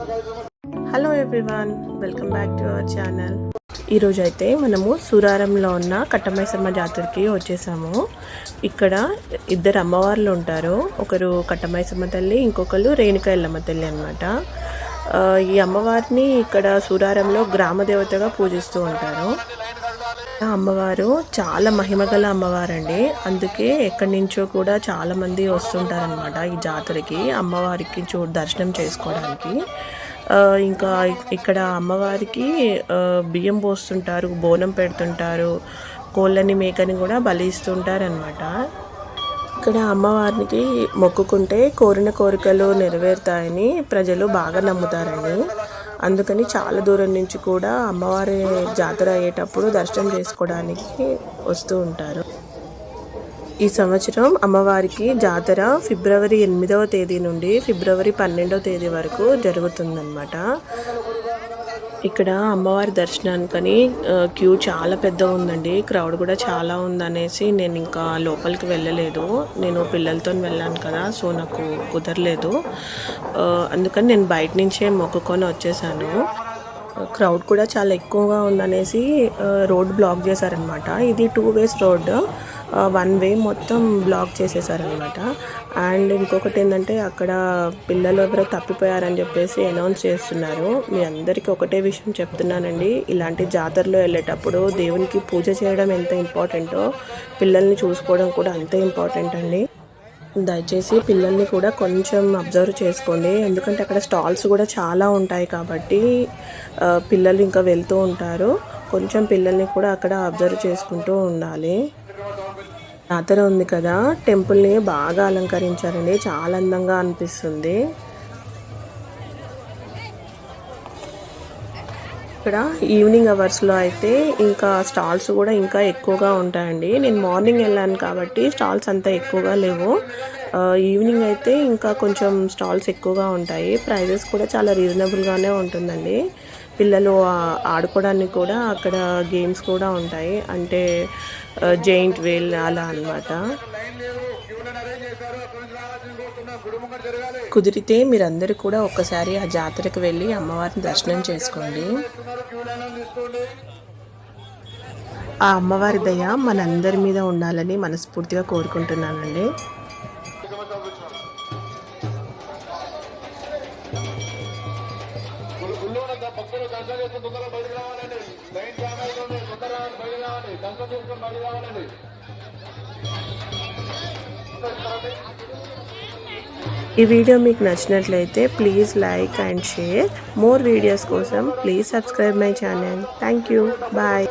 Hello everyone welcome back to our channel ఈరోజు అయితే మనము సూరారంలో ఉన్న కట్టమైసమ్మ జాతరకి వచ్చేసాము. ఇక్కడ ఇద్దరు అమ్మవార్లు ఉంటారు. ఒకరు కట్టమైసమ్మ తల్లి ఇంకొకరు రేణుక ఎల్లమ్మ తల్లి అనమాట ఈ అమ్మవారిని ఇక్కడ సూరారంలో గ్రామ దేవతగా పూజిస్తూ ఉంటారు. అమ్మవారు చాలా మహిమగల అమ్మవారండి. అందుకే ఎక్కడి నుంచో కూడా చాలా మంది వస్తుంటారనమాట ఈ జాతరకి అమ్మవారికి చూ దర్శనం చేసుకోవడానికి. ఇంకా ఇక్కడ అమ్మవారికి బియ్యం పోస్తుంటారు బోనం పెడుతుంటారు కోళ్ళని మేకని కూడా బలి ఇస్తుంటారనమాట ఇక్కడ అమ్మవారికి మొక్కుకుంటే కోరిన కోరికలు నెరవేరుతాయని ప్రజలు బాగా నమ్ముతారండి. అందుకని చాలా దూరం నుంచి కూడా అమ్మవారి జాతర అయ్యేటప్పుడు దర్శనం చేసుకోవడానికి వస్తూ ఉంటారు. ఈ సంవత్సరం అమ్మవారికి జాతర ఫిబ్రవరి ఎనిమిదవ తేదీ నుండి ఫిబ్రవరి పన్నెండవ తేదీ వరకు జరుగుతుందన్నమాట. ఇక్కడ అమ్మవారి దర్శనానికని క్యూ చాలా పెద్ద ఉందండి. క్రౌడ్ కూడా చాలా ఉందనేసి నేను ఇంకా లోపలికి వెళ్ళలేదు. నేను పిల్లలతో వెళ్ళాను కదా సో నాకు కుదరలేదు. అందుకని నేను బయట నుంచే మొక్కుకొని వచ్చేసాను. క్రౌడ్ కూడా చాలా ఎక్కువగా ఉందనేసి రోడ్ బ్లాక్ చేశారనమాట. ఇది two ways road one way మొత్తం బ్లాక్ చేసేసారనమాట. అండ్ ఇంకొకటి ఏంటంటే అక్కడ పిల్లలు ఎవరో తప్పిపోయారని చెప్పేసి అనౌన్స్ చేస్తున్నారు. మీ అందరికీ ఒకటే విషయం చెప్తున్నానండి. ఇలాంటి జాతరలో వెళ్ళేటప్పుడు దేవునికి పూజ చేయడం ఎంత ఇంపార్టెంటో పిల్లల్ని చూసుకోవడం కూడా అంతే ఇంపార్టెంట్ అండి. దయచేసి పిల్లల్ని కూడా కొంచెం అబ్జర్వ్ చేసుకోండి. ఎందుకంటే అక్కడ స్టాల్స్ కూడా చాలా ఉంటాయి కాబట్టి పిల్లలు ఇంకా వెళ్తూ ఉంటారు. కొంచెం పిల్లల్ని కూడా అక్కడ అబ్జర్వ్ చేసుకుంటూ ఉండాలి. జాతర ఉంది కదా టెంపుల్ని బాగా అలంకరించారండి. చాలా అందంగా అనిపిస్తుంది. ఇక్కడ ఈవినింగ్ అవర్స్లో అయితే ఇంకా స్టాల్స్ కూడా ఇంకా ఎక్కువగా ఉంటాయండి. నేను మార్నింగ్ వెళ్ళాను కాబట్టి స్టాల్స్ అంత ఎక్కువగా లేవు. ఈవినింగ్ అయితే ఇంకా కొంచెం స్టాల్స్ ఎక్కువగా ఉంటాయి. ప్రైజెస్ కూడా చాలా రీజనబుల్గానే ఉంటుందండి. పిల్లలు ఆడుకోవడానికి కూడా అక్కడ గేమ్స్ కూడా ఉంటాయి. అంటే జెయింట్ వేల్ అలా అన్నమాట. కుదిరితే మీరందరూ కూడా ఒక్కసారి ఆ జాతరకు వెళ్ళి అమ్మవారిని దర్శనం చేసుకోండి. ఆ అమ్మవారి దయ మనందరి మీద ఉండాలని మనస్ఫూర్తిగా కోరుకుంటున్నానండి. భక్తులు దర్శనం చేసి తొందరగా బయటకు రావాలండి. లైన్ జామ్ అవుతుంది తొందరగా బయటకు రావాలి. దర్శనం చేసుకుని బయటకు రావాలండి. ఈ వీడియో మీకు నచ్చినట్లయితే please like and share. More videos కోసం please subscribe my channel. Thank you bye